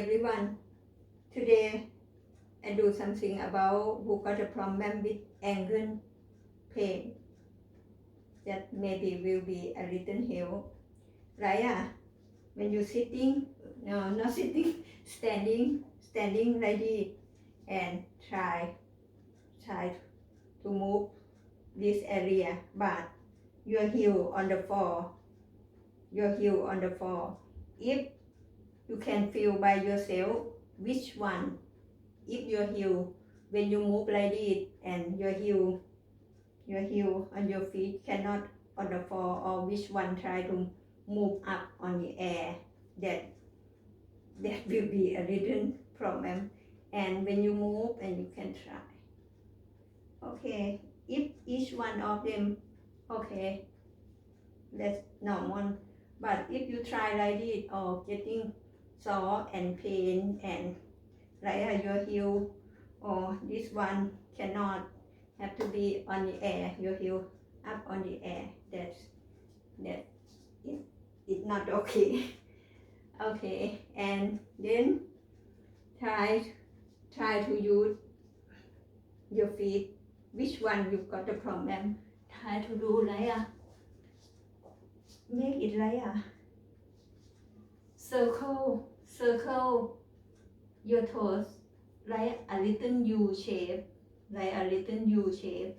everyone. Today I do something about who got a problem with ankle pain. That maybe will be a little help. Raya, when you sitting, no, not sitting, standing, standing like this, and try, try to move this area, but your heel on the floor, your heel on the floor. If you can feel by yourself which one, if your heel, when you move like this, and your heel, your heel on your feet cannot on the floor, or which one try to move up on the air, that that will be a little problem. And when you move, and you can try. Okay, if each one of them, okay, that's normal. But if you try like this or getting sore and pain and like your heel or this one cannot have to be on the air, your heel up on the air. That's that it, it's not okay. okay, and then try try to use your feet. Which one you got the problem? Try to do like a make it like a circle, circle your toes like a little U shape, like a little U shape.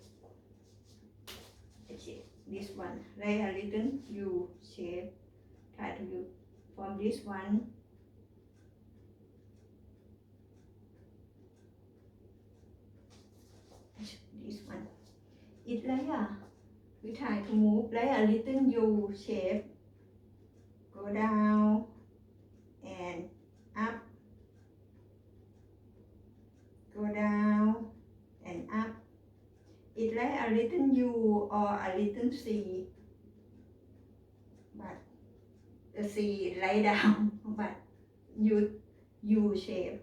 Okay, this one, like a little U shape. Try to do from this one. This one. it like a we try to move like a little U shape. Go down a little U or a little C. But the C lay down, but U U shape.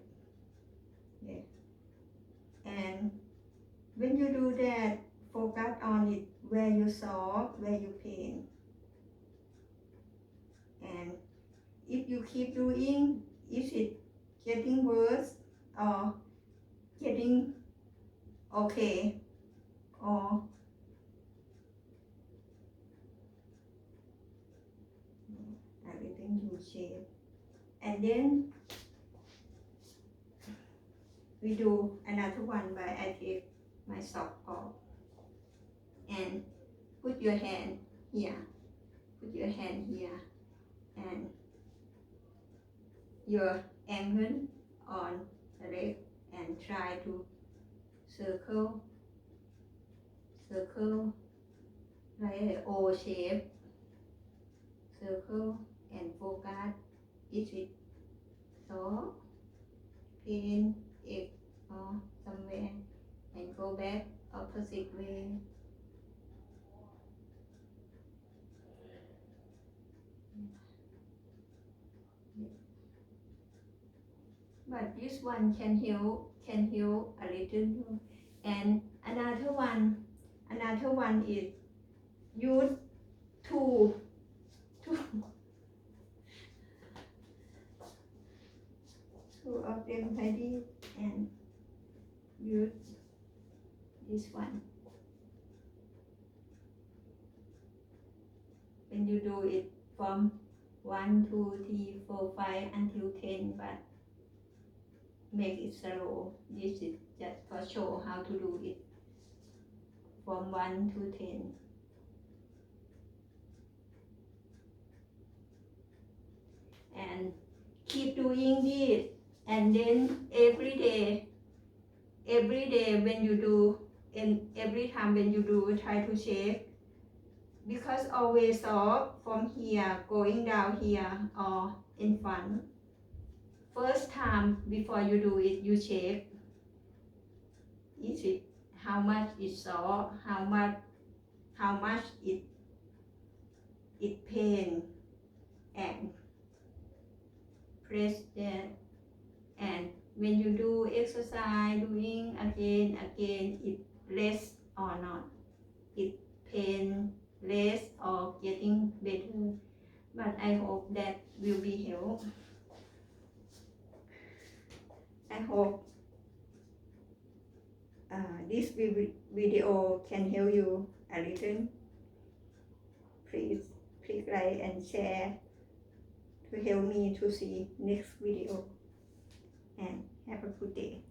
Yeah. And when you do that, focus on it where you saw, where you pain. And if you keep doing, is it getting worse or getting okay or everything you shape. And then we do another one by take my sock off and put your hand here. Put your hand here. And your ankle on the leg and try to circle circle like a O shape circle and focus is it so pain ache or somewhere and go back opposite way but this one can heal can heal a little and another one another one is use two of them ready and use this one when you do it from one two three four five until ten but make it slow. This is just for show how to do it from 1 to 10. And keep doing this and then every day, every day when you do and every time when you do try to shake because always up from here going down here or in front. First time before you do it, you check is it how much it sore, how much how much it it pain and press that. And when you do exercise doing again again it less or not. It pain less or getting better. But I hope that will be help. I hope this video can help you a little. Please click like and share to help me to see next video. And have a good day.